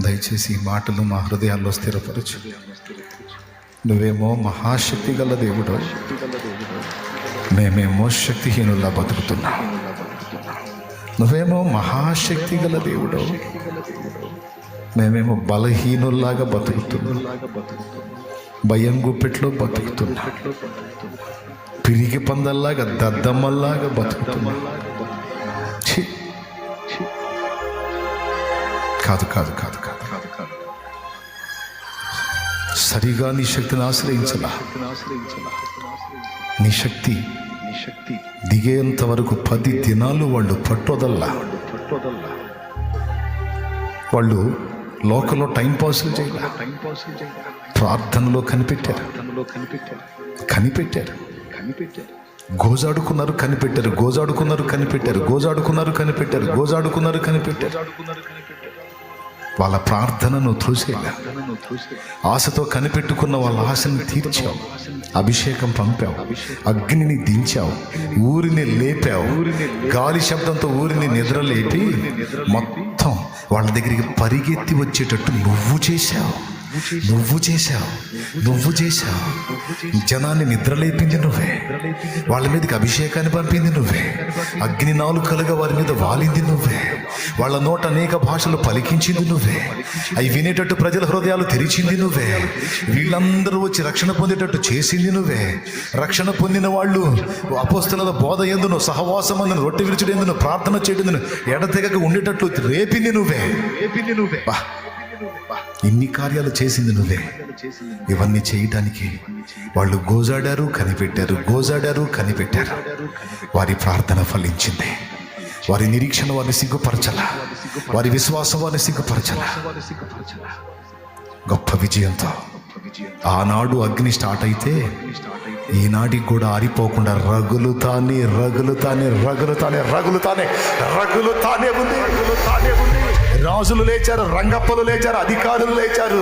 దయచేసి ఈ మాటలు మా హృదయాల్లో స్థిరపరచు. నువ్వేమో మహాశక్తి గల దేవుడు మేమేమో శక్తిహీనుల్లా బతుకుతున్నాం నువ్వేమో మహాశక్తి గల దేవుడు మేమేమో బలహీనుల్లాగా బతుకుతున్నా. భయం గుప్పెట్లో బతుకుతున్నా. పిరిగి పందల్లాగా దద్దమ్మల్లాగా బతుకుతున్నా. కాదు కాదు కాదు. సరిగా నీ శక్తిని ఆశ్రయించలా నీ శక్తి దిగేంత వరకు పది దినాలు వాళ్ళు పట్టొదల్లా? వాళ్ళు లోకల్లో టైం పాసులు చేయాల? ప్రార్థనలో కనిపెట్టారు. కనిపెట్టారు. గోజాడుకున్నారు కనిపెట్టారు. గోజాడుకున్నారు కనిపెట్టారు. గోజాడుకున్నారు కనిపెట్టారు. గోజాడుకున్నారు కనిపెట్టారు. వాళ్ళ ప్రార్థనను త్రూసేలా ఆశతో కనిపెట్టుకున్న వాళ్ళ ఆశని తీర్చావు. అభిషేకం పంపావు. అగ్నిని దించావు. ఊరిని లేపావు. గాలి శబ్దంతో ఊరిని నిద్రలేపి మొత్తం వాళ్ళ దగ్గరికి పరిగెత్తి వచ్చేటట్టు నువ్వు చేశావు. నువ్వు చేశావు. నువ్వు చేశావు. జనాన్ని నిద్రలేపింది నువ్వే. వాళ్ళ మీదకి అభిషేకాన్ని పంపింది నువ్వే. అగ్ని నాలుకలుగా వారి మీద వాలింది నువ్వే. వాళ్ళ నోట అనేక భాషలు పలికించింది నువ్వే. అవి వినేటట్టు ప్రజల హృదయాలు తెరిచింది నువ్వే. వీళ్ళందరూ వచ్చి రక్షణ పొందేటట్టు చేసింది నువ్వే. రక్షణ పొందిన వాళ్ళు అపోస్తుల బోధ ఎందును సహవాసం అందును రొట్టె విరుచుడు ఎందును ప్రార్థన చేయడం ఎడతెగక ఉండేటట్లు రేపింది నువ్వే. రేపింది నువ్వే. ఇన్ని కార్యాలు చేసింది నువ్వే. ఇవన్నీ చేయటానికి వాళ్ళు గోజాడారు కనిపెట్టారు గోజాడారు కనిపెట్టారు. వారి ప్రార్థన ఫలించింది. వారి నిరీక్షణ వారిని సిగ్గుపరచల. వారి విశ్వాసం వారిని సిగ్గుపరచల. గొప్ప విజయంతో. ఆనాడు అగ్ని స్టార్ట్ అయితే ఈనాటికి కూడా ఆరిపోకుండా రగులుతానే రగులుతానే రగులుతానే రగులుతానే రగులుతానే ఉంది. రగులుతానే ఉంది రాజులు లేచారు రంగప్పలు లేచారు అధికారులు లేచారు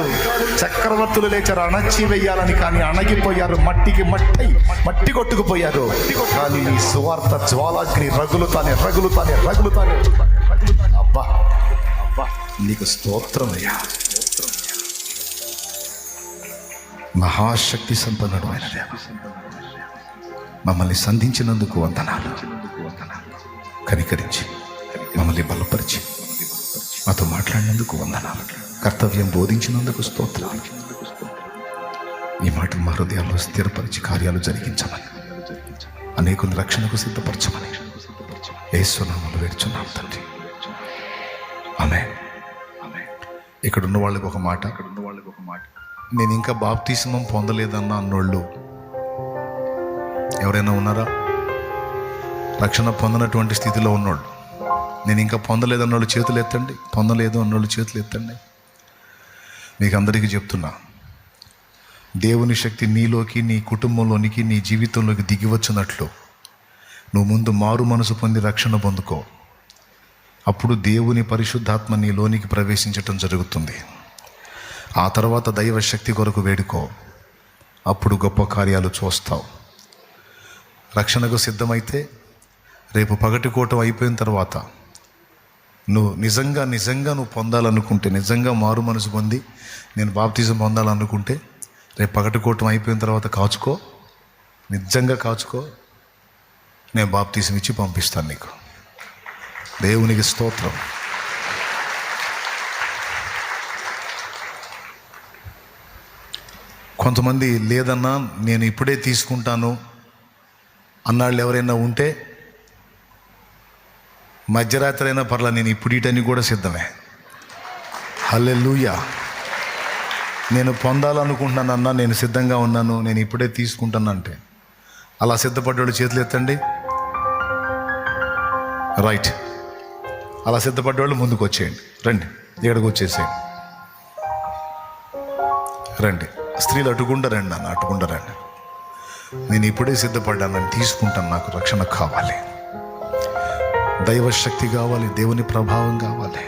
చక్రవర్తులు లేచారు అణచి వేయాలని కానీ అణగిపోయారు మట్టికి మట్టి మట్టి కొట్టుకుపోయారు. కానీ ఈ సువార్త జ్వాలాగ్ని రగులుతానే రగులుతానే రగులుతానే. అబ్బా అబ్బా నీకు స్తోత్రమయ్యా. మహాశక్తి సంపన్నుడు ఆయన దేవ. మమ్మల్ని సంధించినందుకు వందనాలు. కనికరించి మమ్మల్ని బలపరిచి మాతో మాట్లాడినందుకు వందనాలు. కర్తవ్యం బోధించినందుకు స్తోత్రాలు. ఈ మాట మా హృదయాల్లో స్థిరపరిచి కార్యాలు జరిగించమని అనేకుల రక్షణకు సిద్ధపరచమని ఏసునామలు వేర్చున్నాం తండ్రి. ఆమె ఇక్కడ ఉన్న వాళ్ళకి ఒక మాట అక్కడ ఉన్న వాళ్ళకి ఒక మాట. నేను ఇంకా బాప్తిస్మం పొందలేదన్న అన్నోళ్ళు. ఎవరైనా ఉన్నారా? రక్షణ పొందనటువంటి స్థితిలో ఉన్నోళ్ళు. నేను ఇంకా పొందలేదన్నోళ్ళు చేతులు ఎత్తండి. పొందలేదు అన్నోళ్ళు చేతులు ఎత్తండి. మీకు అందరికీ చెప్తున్నా. దేవుని శక్తి నీలోకి నీ కుటుంబంలోనికి నీ జీవితంలోకి దిగి వచ్చినట్లు నువ్వు ముందు మారు మనసు పొంది రక్షణ పొందుకో. అప్పుడు దేవుని పరిశుద్ధాత్మ నీలోనికి ప్రవేశించటం జరుగుతుంది. ఆ తర్వాత దైవ శక్తి కొరకు వేడుకో. అప్పుడు గొప్ప కార్యాలు చూస్తావు. రక్షణకు సిద్ధమైతే రేపు పగటి కూటం అయిపోయిన తర్వాత నువ్వు నిజంగా నిజంగా నువ్వు పొందాలనుకుంటే నిజంగా మారు మనసు పొంది నేను బాప్తిజం పొందాలనుకుంటే రేపు పగటి కూటం అయిపోయిన తర్వాత కాచుకో. నిజంగా కాచుకో. నేను బాప్తీసం ఇచ్చి పంపిస్తాను నీకు. దేవునికి స్తోత్రం. కొంతమంది లేదన్నా నేను ఇప్పుడే తీసుకుంటాను అన్నాళ్ళు ఎవరైనా ఉంటే మధ్యరాత్రి అయినా పర్లా నేను ఇప్పుడు ఇటని కూడా సిద్ధమే. హల్లే నేను పొందాలనుకుంటున్నానన్నా నేను సిద్ధంగా ఉన్నాను నేను ఇప్పుడే తీసుకుంటాను అంటే. అలా సిద్ధపడ్డాడు చేతులు ఎత్తండి. రైట్. అలా సిద్ధపడ్డవాళ్ళు ముందుకు వచ్చేయండి రండి ఇక్కడికి వచ్చేసేయండి. రండి. స్త్రీలు అటుకుండా రండి నాన్న రండి నేను ఇప్పుడే సిద్ధపడ్డాను నన్ను తీసుకుంటాను నాకు రక్షణ కావాలి. దైవశక్తి కావాలి దేవుని ప్రభావం కావాలి.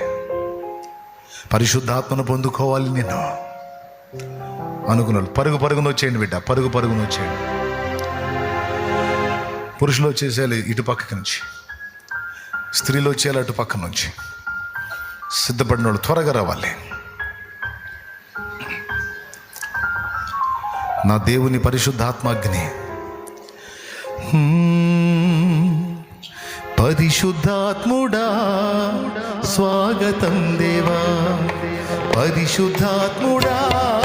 పరిశుద్ధాత్మను పొందుకోవాలి నేను. అనుకున్నాను. పరుగు పరుగున వచ్చేయండి బిడ్డ పరుగు పరుగున వచ్చేయండి. పురుషులు వచ్చేసేయాలి ఇటు పక్కకి నుంచి. స్త్రీలు వచ్చేయాలి అటు పక్క నుంచి. సిద్ధపడిన వాళ్ళు త్వరగా రావాలి. నా దేవుని పరిశుద్ధాత్మాగ్ని. పరిశుద్ధాత్ముడా స్వాగతం దేవా. పరిశుద్ధాత్ముడా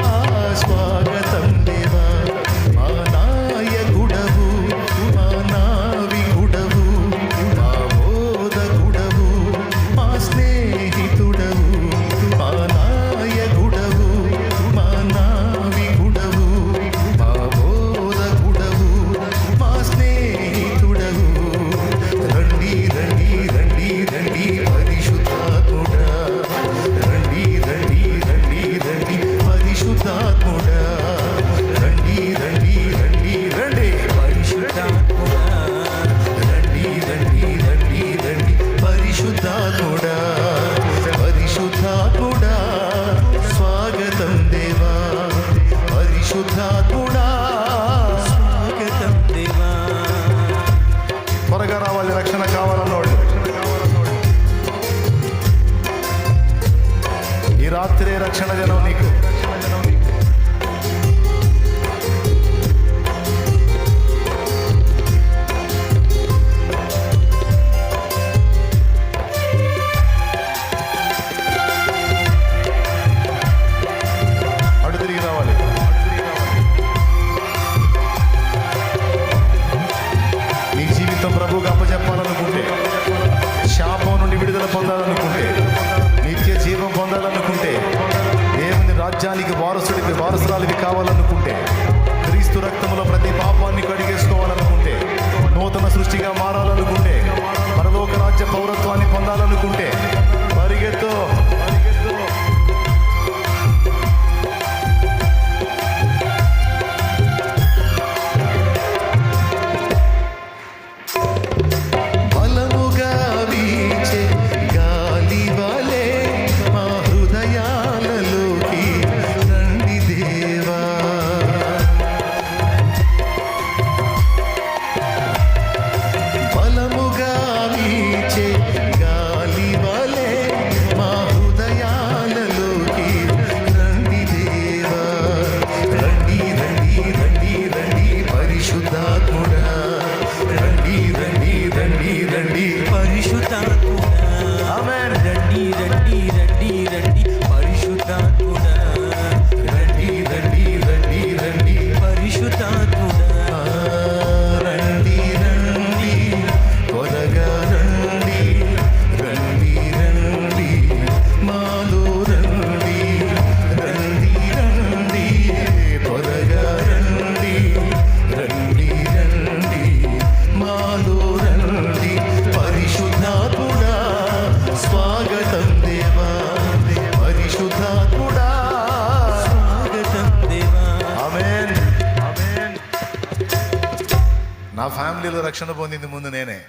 నా ఫ్యామిలీలో రక్షణ పొందింది ముందు నేనే.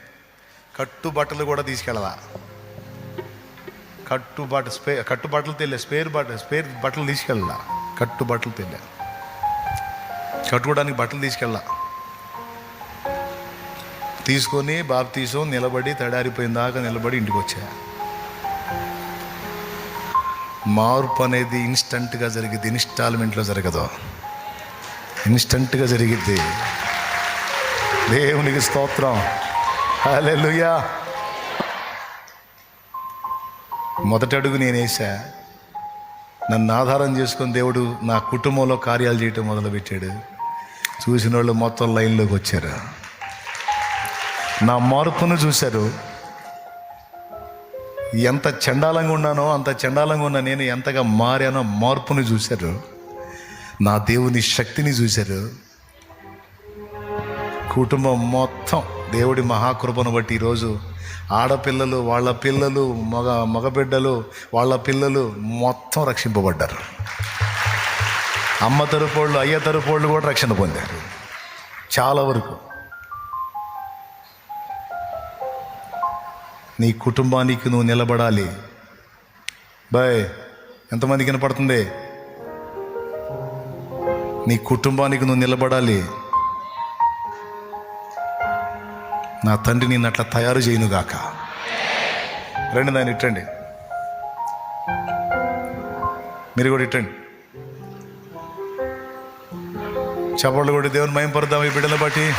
కట్టుబట్టలు కూడా తీసుకెళ్ళదా కట్టుబట్ట స్పే కట్టుబట్టలు తెలియ స్పేర్ బట్ట స్పేర్ బట్టలు తీసుకెళ్ళా కట్టుబట్టలు తెలియ కట్టుకోవడానికి బట్టలు తీసుకెళ్ళా. తీసుకొని బాబు తీసో నిలబడి తడారిపోయిన దాకా నిలబడి ఇంటికి వచ్చా మార్పు అనేది ఇన్స్టంట్గా జరిగింది ఇన్స్టాల్మెంట్లో జరగదు. ఇన్స్టంట్గా జరిగింది దేవునికి స్తోత్రం. హల్లెలూయా. మొదటి అడుగు నేనేసా నన్ను ఆధారం చేసుకుని దేవుడు నా కుటుంబంలో కార్యాలు చేయటం మొదలుపెట్టాడు. చూసిన వాళ్ళు మొత్తం లైన్లోకి వచ్చారు. నా మార్పును చూశారు. ఎంత చండాలంగా ఉన్నానో అంత చండాలంగా ఉన్న నేను ఎంతగా మారానో మార్పును చూశారు. నా దేవుని శక్తిని చూశారు. కుటుంబం మొత్తం దేవుడి మహాకృపను బట్టి ఈరోజు ఆడపిల్లలు వాళ్ళ పిల్లలు మగ మగబిడ్డలు వాళ్ళ పిల్లలు మొత్తం రక్షింపబడ్డారు. అమ్మ తరపోళ్ళు అయ్య తరపోళ్ళు కూడా రక్షణ పొందారు. చాలా వరకు నీ కుటుంబానికి నువ్వు నిలబడాలి. బాయ్ ఎంతమంది కనపడుతుంది నీ కుటుంబానికి నువ్వు నిలబడాలి. నా తండ్రి నిన్ను అట్లా తయారు చేయనుగాక. రండి దాన్ని ఇట్టండి. మీరు కూడా ఇట్టండి. చప్పట్లు కూడా దేవుని మయం పడదాం ఈ బిడ్డలు బట్టి.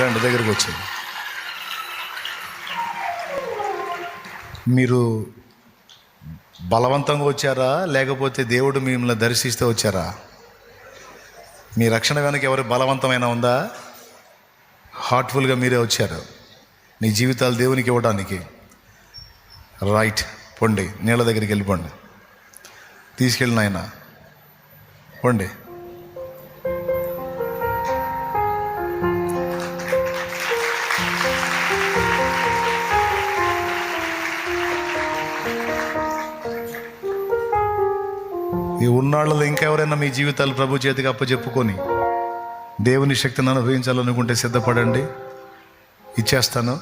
రండి దగ్గరికి వచ్చింది మీరు బలవంతంగా వచ్చారా? లేకపోతే దేవుడు మిమ్మల్ని దర్శిస్తే వచ్చారా? మీ రక్షణ వెనక ఎవరి బలవంతమైన ఉందా? హార్ట్ఫుల్గా మీరే వచ్చారు. నీ జీవితాలు దేవునికి ఇవ్వడానికి. రైట్ పొండి నీళ్ళ దగ్గరికి వెళ్ళిపోండి. తీసుకెళ్ళిన ఆయన పొండి. ఈ ఉన్నాళ్ళలో ఇంకా ఎవరైనా మీ జీవితాలు ప్రభు చేతికి అప్పచెప్పుకొని దేవుని శక్తిని అనుభవించాలనుకుంటే సిద్ధపడండి. ఇచ్చేస్తాను.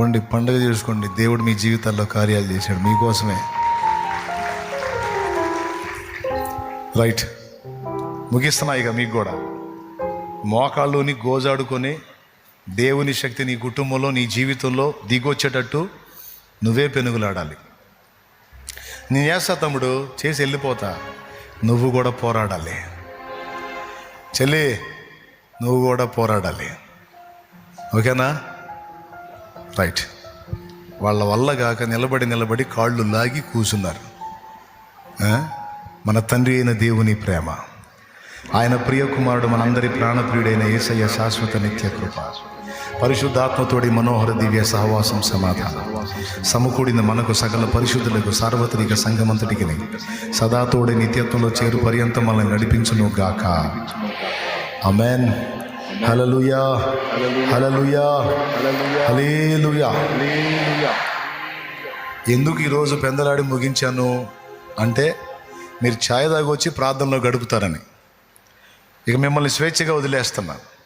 వండి పండుగ చేసుకోండి. దేవుడు మీ జీవితాల్లో కార్యాలు చేశాడు. మీకోసమే. రైట్. ముగిస్తున్నా ఇక మీకు కూడా. మోకాళ్ళుని గోజాడుకొని దేవుని శక్తి నీ కుటుంబంలో నీ జీవితంలో దిగొచ్చేటట్టు నువ్వే పెనుగులాడాలి. నేను చేస్తా తమ్ముడు చేసి వెళ్ళిపోతా. నువ్వు కూడా పోరాడాలి. చెల్లి నువ్వు కూడా పోరాడాలి. ఓకేనా? రైట్. వాళ్ళ వల్ల కాక నిలబడి నిలబడి కాళ్ళు లాగి కూర్చున్నారు మన తండ్రి అయిన దేవుని ప్రేమ. ఆయన ప్రియకుమారుడు మనందరి ప్రాణప్రియుడైన యేసయ్య శాశ్వత నిత్య కృప. పరిశుద్ధాత్మతోడి మనోహర దివ్య సహవాసం సమాధానం సమకూడిన మనకు సకల పరిశుద్ధులకు సార్వత్రిక సంఘమంతటికి సదాతోడి నిత్యత్వంలో చేరు పర్యంతం మనల్ని నడిపించును గాక. అమెన్ హలలుయా హలలుయా హలేలుయా ఎందుకు ఈరోజు పెందలాడి ముగించాను అంటే మీరు ఛాయ్ దాగొచ్చి ప్రార్థనలో గడుపుతారని. ఇక మిమ్మల్ని స్వేచ్ఛగా వదిలేస్తున్నాను.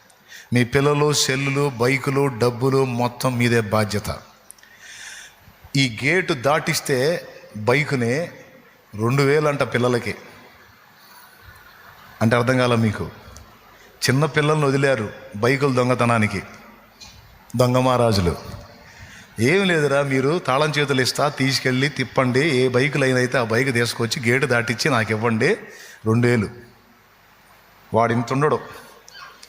మీ పిల్లలు సెల్లులు బైకులు డబ్బులు మొత్తం మీదే బాధ్యత. ఈ గేటు దాటిస్తే బైకుని రెండు వేలంట పిల్లలకి. అంటే అర్థం కాల మీకు? చిన్న పిల్లల్ని వదిలారు బైకులు దొంగతనానికి. దొంగ మహారాజులు. ఏం లేదురా మీరు తాళం చేతులు ఇస్తా తీసుకెళ్ళి తిప్పండి ఏ బైకులు అయినైతే అయితే ఆ బైక్ తీసుకొచ్చి గేటు దాటిచ్చి నాకు ఇవ్వండి రెండు వేలు. వాడు ఇంత ఉండడు.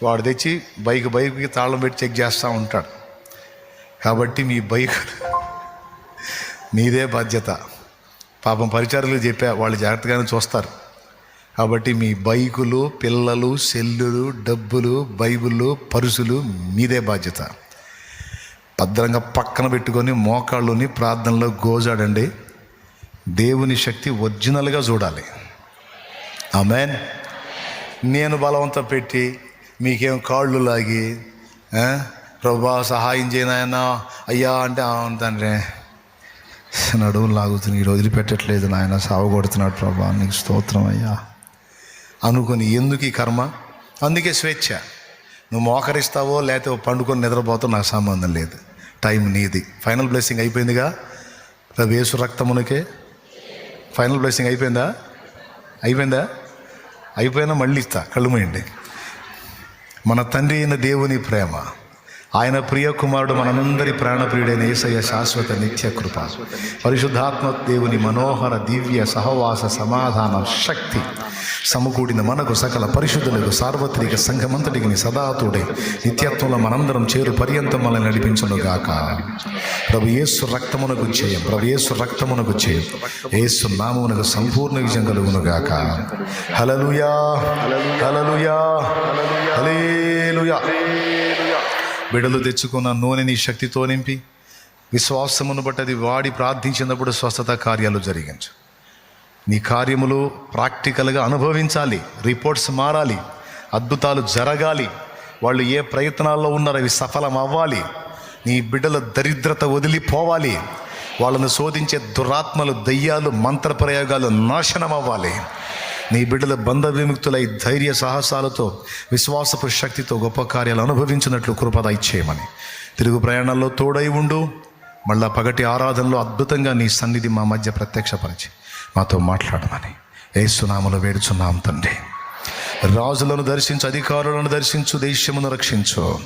వాడు తెచ్చి బైక్ బైక్కి తాళం పెట్టి చెక్ చేస్తూ ఉంటాడు. కాబట్టి మీ బైక్ మీదే బాధ్యత. పాపం పరిచారులు చెప్పా వాళ్ళు జాగ్రత్తగానే చూస్తారు. కాబట్టి మీ బైకులు పిల్లలు సెల్లులు డబ్బులు బైబిళ్ళు పరుసులు మీదే బాధ్యత. భద్రంగా పక్కన పెట్టుకొని మోకాళ్ళుని ప్రార్థనలో గోజాడండి. దేవుని శక్తి ఒరిజినల్గా చూడాలి. ఆమెన్. నేను బలవంతం పెట్టి మీకేం కాళ్ళు లాగి ప్రభా సహాయం చేయనాయనా అయ్యా అంటే "అవును తండ్రి. నడువులు లాగుతుంది ఈరోజు వదిలిపెట్టట్లేదు నాయన సావగొడుతున్నాడు ప్రభా నీకు స్తోత్రం అయ్యా. అనుకొని ఎందుకు ఈ కర్మ? అందుకే స్వేచ్ఛ. నువ్వు మోకరిస్తావో లేకపోతే పండుకొని నిద్రపోతావు నాకు సంబంధం లేదు. టైం నీది. ఫైనల్ బ్లెస్సింగ్ అయిపోయిందిగా? వేసు రక్తమునకే? ఫైనల్ బ్లెస్సింగ్ అయిపోయిందా? అయిపోయిందా? అయిపోయినా మళ్ళీ ఇస్తా. కళ్ళు మన తండ్రి అయిన దేవుని ప్రేమ. ఆయన ప్రియ కుమారుడు మనందరి ప్రాణప్రియుడైన ఏసయ్య శాశ్వత నిత్య కృప. పరిశుద్ధాత్మ దేవుని మనోహర దివ్య సహవాస సమాధాన శక్తి సమకూడిన మనకు సకల పరిశుద్ధులకు సార్వత్రిక సంఘమంతటికి సదాతుడే. నిత్యత్వంలో మనందరం చేరు పర్యంతం మనల్ని నడిపించును గాక. ప్రభు యేసు రక్తమునకు చేయం ప్రభు యేసు రక్తమునకు చేయం యేసు నామమునకు సంపూర్ణ విజయం కలుగును గాక. హలలుయా హలలుయా హలేలుయా బిడలు తెచ్చుకున్న నూనెని శక్తితో నింపి విశ్వాసమును బట్టి అది వాడి ప్రార్థించినప్పుడు స్వస్థత కార్యాలు జరిగించు. నీ కార్యములు ప్రాక్టికల్గా అనుభవించాలి రిపోర్ట్స్ మారాలి అద్భుతాలు జరగాలి వాళ్ళు ఏ ప్రయత్నాల్లో ఉన్నారో అవి సఫలం అవ్వాలి నీ బిడ్డల దరిద్రత వదిలిపోవాలి. వాళ్ళను శోధించే దురాత్మలు దయ్యాలు మంత్రప్రయోగాలు నాశనం అవ్వాలి నీ బిడ్డల బంధ విముక్తులై ధైర్య సాహసాలతో విశ్వాసపు శక్తితో గొప్ప కార్యాలు అనుభవించినట్లు కృపద ఇచ్చేయమని తిరుగు ప్రయాణాల్లో తోడై ఉండు. మళ్ళా పగటి ఆరాధనలో అద్భుతంగా నీ సన్నిధి మా మధ్య ప్రత్యక్షపరిచి మాతో మాట్లాడమని. ఏసునామలో వేడుచున్నాం తండ్రి. రాజులను దర్శించు అధికారులను దర్శించు దేశమును రక్షించు.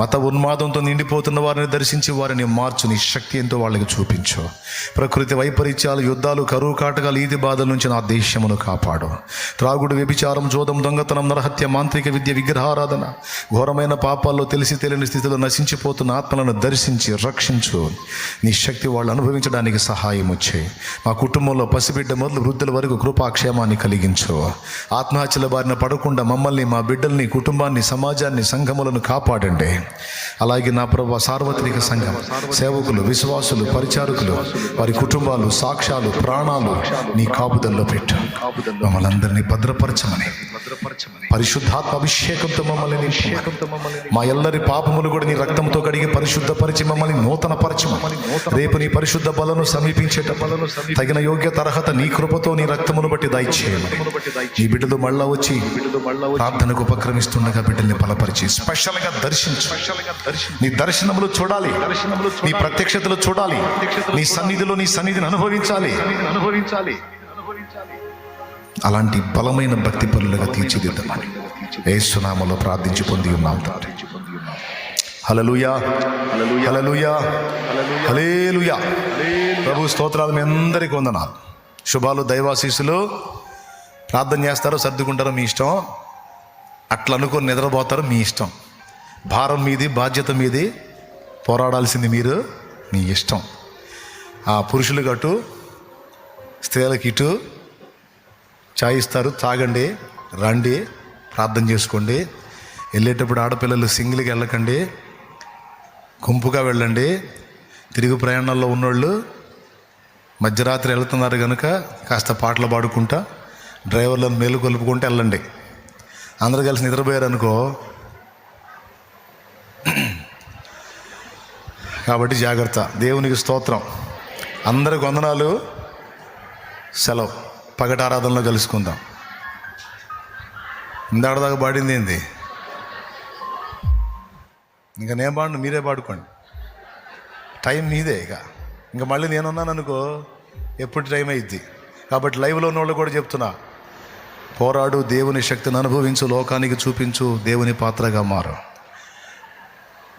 మత ఉన్మాదంతో నిండిపోతున్న వారిని దర్శించి వారిని మార్చు నీ శక్తి ఎంతో వాళ్ళకి చూపించు. ప్రకృతి వైపరీత్యాలు యుద్ధాలు కరువు కాటకాలు ఈది బాధల నుంచి నా దేశమును కాపాడు. త్రాగుడు వ్యభిచారం జోదం దొంగతనం నరహత్య మాంత్రిక విద్య విగ్రహారాధన ఘోరమైన పాపాల్లో తెలిసి తెలియని స్థితిలో నశించిపోతున్న ఆత్మలను దర్శించి రక్షించు. నీ శక్తి వాళ్ళు అనుభవించడానికి సహాయం వచ్చాయి మా కుటుంబంలో పసిబిడ్డ మొదలు వృద్ధుల వరకు కృపాక్షేమాన్ని కలిగించు. ఆత్మహత్యల బారిన పడకుండా మమ్మల్ని మా బిడ్డల్ని కుటుంబాన్ని సమాజాన్ని సంఘములను కాపాడండి. అలాగే నా ప్రభు సార్వత్రిక సంఘం సేవకులు విశ్వాసులు పరిచారకులు వారి కుటుంబాలు సాక్ష్యాలు ప్రాణాలు నీ కాపుదల్లో పెట్టు. మమ్మల్ని అందరినీ భద్రపరచమని. పరిశుద్ధాత్మ అభిషేకంతో మమ్మల్ని మా ఎల్లరి పాపములు కూడా నీ రక్తంతో కడిగి పరిశుద్ధపరిచి మమ్మల్ని నూతన పరచమని రేపు నీ పరిశుద్ధ బలను సమీపించేట బలను తగిన యోగ్య తరహత నీ కృపతో నీ రక్తమును బట్టి దయచేయమని. నీ బిడ్డలు మళ్ళా వచ్చి ప్రార్థనకు ఉపక్రమిస్తుండగా బిడ్డల్ని బలపరిచి స్పెషల్గా దర్శనం దర్శించు. నీ దర్శనములు చూడాలి. నీ ప్రత్యక్షతలు చూడాలి. నీ సన్నిధిలో నీ సన్నిధిని అనుభవించాలి. అనుభవించాలి. అలాంటి బలమైన భక్తి పనులుగా తీర్చిదిద్దమని ఏసునామలో ప్రార్థించి పొంది ఉన్నాం తండ్రి. హలలుయా హలలుయా హలేలుయా ప్రభు స్తోత్రాలు మీ అందరికీ వందనాలు. శుభాలు దైవాశీస్సులు. ప్రార్థన చేస్తారో సర్దుకుంటారో మీ ఇష్టం. అట్లా అనుకొని నిద్రపోతారో మీ ఇష్టం. భారం మీది బాధ్యత మీది పోరాడాల్సింది మీరు మీ ఇష్టం. ఆ పురుషులకు అటు స్త్రీలకు ఇటు చాయ్ ఇస్తారు తాగండి రండి ప్రార్థన చేసుకోండి. వెళ్ళేటప్పుడు ఆడపిల్లలు సింగిల్కి వెళ్ళకండి గుంపుగా వెళ్ళండి. తిరుగు ప్రయాణాల్లో ఉన్నోళ్ళు మధ్యరాత్రి వెళ్తున్నారు కనుక కాస్త పాటలు పాడుకుంటా డ్రైవర్లను మేలు కొలుపుకుంటూ వెళ్ళండి. అందరు కలిసి నిద్రపోయారు కాబట్టి జాగ్రత్త. దేవునికి స్తోత్రం. అందరి వందనాలు. సెలవు. పగటి ఆరాధనలో కలుసుకుందాం. ఇందాడదాకా పాడింది ఏంది? ఇంకా నేను పాడు మీరే పాడుకోండి. టైం మీదే ఇక. ఇంకా మళ్ళీ నేనున్నాను అనుకో ఎప్పుడు టైం అయింది కాబట్టి లైవ్లో ఉన్న వాళ్ళు కూడా చెప్తున్నా. పోరాడు దేవుని శక్తిని అనుభవించు లోకానికి చూపించు దేవుని పాత్రగా మారు.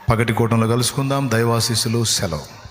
పగటి కూటంలో కలుసుకుందాం. దైవాశీస్సులు సెలవు.